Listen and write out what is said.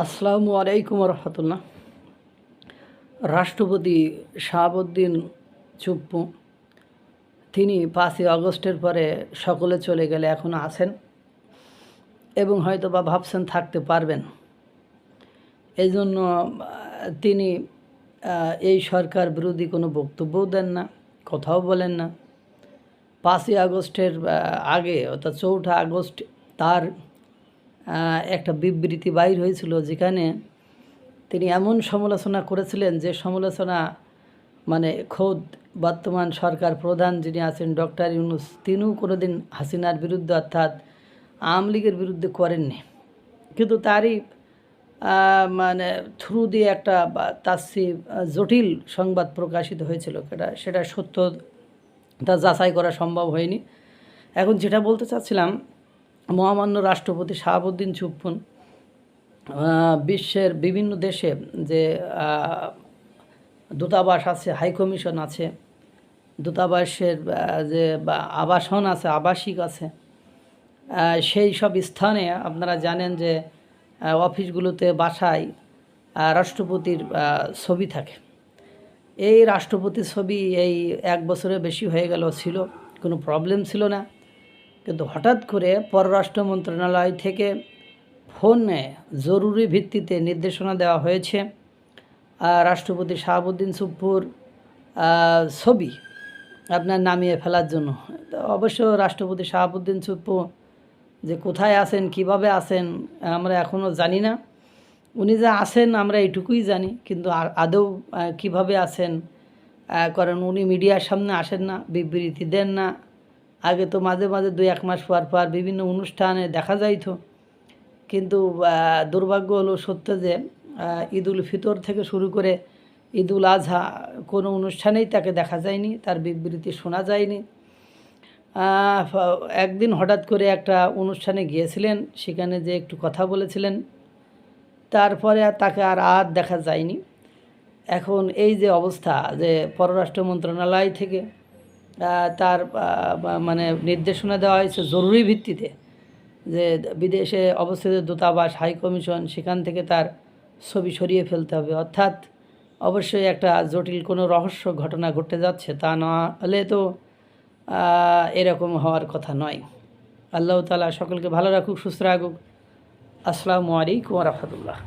আসসালামু আলাইকুম রহমতুল্লাহ রাষ্ট্রপতি শাহাবুদ্দিন চুপ্পু, তিনি পাঁচই আগস্টের পরে সকলে চলে গেলে এখনও আছেন এবং হয়তো বা ভাবছেন থাকতে পারবেন। এই জন্য তিনি এই সরকার বিরোধী কোনো বক্তব্যও দেন না, কথাও বলেন না। পাঁচই আগস্টের আগে অর্থাৎ চৌঠা আগস্ট তার একটা বিবৃতি বাইর হয়েছিল যেখানে তিনি এমন সমালোচনা করেছিলেন যে সমালোচনা মানে খোদ বর্তমান সরকার প্রধান যিনি আছেন ডক্টর ইউনুস, তিনিও কোনোদিন হাসিনার বিরুদ্ধে অর্থাৎ আওয়ামী লীগের বিরুদ্ধে করেননি। কিন্তু তারই মানে থ্রু দিয়ে একটা তাসি জটিল সংবাদ প্রকাশিত হয়েছিল। সেটা সেটা সত্য তা যাচাই করা সম্ভব হয়নি। এখন যেটা বলতে চাচ্ছিলাম মহামান্য রাষ্ট্রপতি শাহাবুদ্দিন চুপ্পুন বিশ্বের বিভিন্ন দেশে যে দূতাবাস আছে, হাই কমিশন আছে, দূতাবাসের যে আবাসন আছে, আবাসিক আছে সেই সব স্থানে আপনারা জানেন যে অফিসগুলোতে বাসায় রাষ্ট্রপতির ছবি থাকে। এই রাষ্ট্রপতির ছবি এই এক বছরের বেশি হয়ে গেল ছিল, কোনো প্রবলেম ছিল না। কিন্তু হঠাৎ করে পররাষ্ট্র মন্ত্রণালয় থেকে ফোনে জরুরি ভিত্তিতে নির্দেশনা দেওয়া হয়েছে। রাষ্ট্রপতি শাহাবুদ্দিন সুপ্পুর ছবি আপনার নামিয়ে ফেলার জন্য। অবশ্য রাষ্ট্রপতি শাহাবুদ্দিন সুপ্পু যে কোথায় আছেন, কীভাবে আছেন, আমরা এখনও জানি না। উনি যে আছেন আমরা এইটুকুই জানি, কিন্তু আদৌ কীভাবে আছেন কারণ উনি মিডিয়ার সামনে আসেন না, বিবৃতি দেন না। আগে তো মাঝে মাঝে দুই, এক মাস পর পর বিভিন্ন অনুষ্ঠানে দেখা যাইতো। কিন্তু দুর্ভাগ্য হলো সত্য যে ঈদুল ফিতর থেকে শুরু করে ঈদুল আজহা কোনো অনুষ্ঠানেই তাকে দেখা যায়নি, তার বিবৃতি শোনা যায়নি। একদিন হঠাৎ করে একটা অনুষ্ঠানে গিয়েছিলেন, সেখানে যে একটু কথা বলেছিলেন, তারপরে আর তাকে আর আর দেখা যায়নি। এখন এই যে অবস্থা যে পররাষ্ট্র মন্ত্রণালয় থেকে তার মানে নির্দেশনা দেওয়া হয়েছে জরুরি ভিত্তিতে যে বিদেশে অবস্থিত দূতাবাস, হাই কমিশন, সেখান থেকে তার ছবি সরিয়ে ফেলতে হবে। অর্থাৎ অবশ্যই একটা জটিল কোনো রহস্য ঘটনা ঘটতে যাচ্ছে, তা না হলে তো এরকম হওয়ার কথা নয়। আল্লাহ তালা সকলকে ভালো রাখুক, সুস্থ রাখুক। আসসালামু আলাইকুম রহমতুল্লাহ।